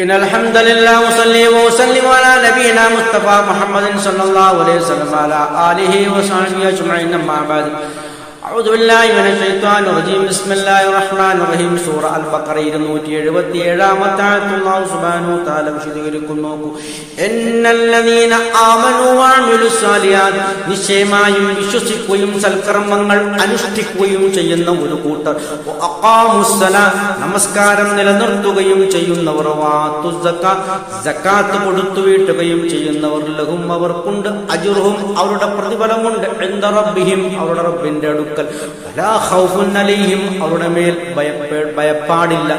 إن الحمد لله وصلي وسلم على نبينا مصطفى محمد صلى الله عليه وسلم على آله وصحبه أجمعين أما بعد. أعوذ بالله من الشيطان الرجيم بسم الله الرحمن الرحيم സൂറ അൽ ബഖറ ഇരുന്നൂറ്റി എഴുപത്തി ഏഴാമത്തെ ആയത്ത് അല്ലാഹു സുബ്ഹാനഹു വ തആല വിശദീകരിക്കുന്നു നോക്കൂ എന്നല്ലദീന ആമനു വഅമിലു സ്വാലിഹാത്ത് നിശ്ചയമായും വിശ്വസിക്കുകയും സൽക്കർമ്മങ്ങൾ അനുഷ്ഠിക്കുകയും ചെയ്യുന്ന ഒരു കൂട്ടർ വ അഖാമുസ്സലാം നമസ്കാരം നിലനിർത്തുകയും ചെയ്യുന്നവർ വാത്തു സക്കാത്ത് കൊടുത്തു വീട്ടുകയും ചെയ്യുന്നവർ ലഹും അവർക്കുണ്ട് അജുർഹും അവരുടെ പ്രതിഫലമുണ്ട് എന്ത റബ്ബിഹിം അവരുടെ റബ്ബിന്റെ വലാ അവരുടെ മേൽ ഭയപ്പേ ഭയപ്പാടില്ല.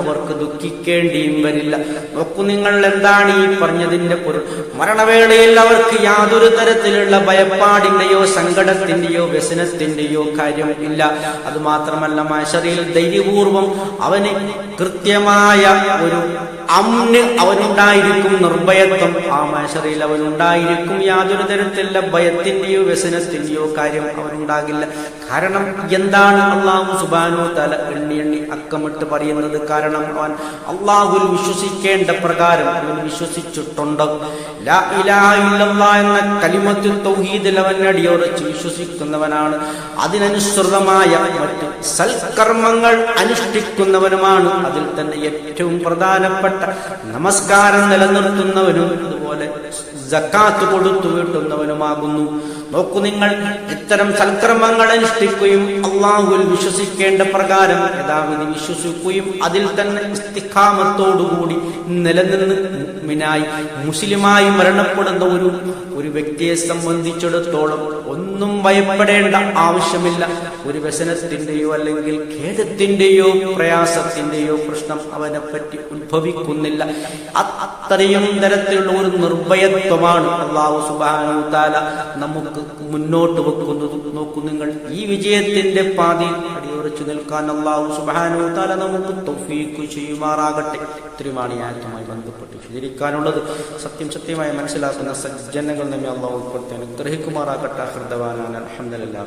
അവർക്ക് ദുഃഖിക്കേണ്ടിയും വരില്ല. നോക്കൂ നിങ്ങൾ എന്താണ് ഈ പറഞ്ഞതിന്റെ പൊരുൾ? മരണവേളയിൽ അവർക്ക് യാതൊരു തരത്തിലുള്ള ഭയപ്പാടിന്റെയോ സങ്കടത്തിന്റെയോ വ്യസനത്തിന്റെയോ കാര്യം ഇല്ല. അത് മാത്രമല്ല മാശറിയിൽ ധൈര്യപൂർവം അവന് കൃത്യമായ ഒരു അമ്ന് അവനുണ്ടായിരിക്കും നിർഭയത്വം. ആ മാഷറിയിൽ അവനുണ്ടായിരിക്കും യാതൊരു തരത്തിലുള്ള ഭയത്തിന്റെയോ വ്യസനത്തിന്റെയോ കാര്യം അവനുണ്ടാകില്ല. കാരണം എന്താണ് അള്ളാഹു സുബാനു തല എണ്ണി എണ്ണി അക്കമിട്ട് പറയുന്നത്? കാരണം അവൻ അള്ളാഹുൽ വിശ്വസിക്കേണ്ട പ്രകാരം അവൻ വിശ്വസിച്ചിട്ടുണ്ട്? എന്ന കലിമത്തിൽ തൗഹീദിൽ അവൻ അടിയോറച്ച് വിശ്വസിക്കുന്നവനാണ്. അതിനനുസൃതമായ മറ്റ് സൽക്കർമ്മങ്ങൾ അനുഷ്ഠിക്കുന്നവനുമാണ് അതിൽ തന്നെ ഏറ്റവും പ്രധാനപ്പെട്ട നമസ്കാരം നിലനിർത്തുന്നവനും അതുപോലെ ജക്കാത്ത് കൊടുത്തു വീട്ടുന്നവനുമാകുന്നു നോക്കൂ നിങ്ങൾ ഇത്തരം സൽക്രമങ്ങൾ അനുഷ്ഠിക്കുകയും അള്ളാഹുൽ വിശ്വസിക്കേണ്ട പ്രകാരം യഥാവിധി വിശ്വസിക്കുകയും അതിൽ തന്നെ ഇസ്തിഖാമത്തോടുകൂടി നിലനിന്ന് മിനായി മുസ്ലിമായി മരണപ്പെടുന്ന ഒരു ഒരു വ്യക്തിയെ സംബന്ധിച്ചിടത്തോളം ഒന്നും ഭയപ്പെടേണ്ട ആവശ്യമില്ല. ഒരു വ്യസനത്തിന്റെയോ അല്ലെങ്കിൽ ഖേദത്തിന്റെയോ പ്രയാസത്തിന്റെയോ പ്രശ്നം അവനെ പറ്റി ഉത്ഭവിക്കുന്നില്ല. അത്രയും തരത്തിലുള്ള ഒരു നിർഭയത്വമാണ് അള്ളാഹു സുബാനു താല നമുക്ക് മുന്നോട്ട് വെക്കുന്നത് നോക്കൂ നിങ്ങൾ ഈ വിജയത്തിന്റെ പാതി അടിയുറച്ചു നിൽക്കാൻ അള്ളാഹു സുബാനു താല നമുക്ക് തൗഫീഖ് ചെയ്യുമാറാകട്ടെ. ഇത്രയുമാണ് ഈ ആയത്തുമായി ബന്ധപ്പെട്ട് വിശദീകരിക്കാനുള്ളത്. സത്യം സത്യമായി മനസ്സിലാക്കുന്ന സജ്ജനങ്ങൾ നമ്മെ അള്ളാഹു ഉൾപ്പെടുത്തി അനുഗ്രഹിക്കുമാറാകട്ടെ. ഹൃദവാനാണ് അലഹമ്മദില്ലാ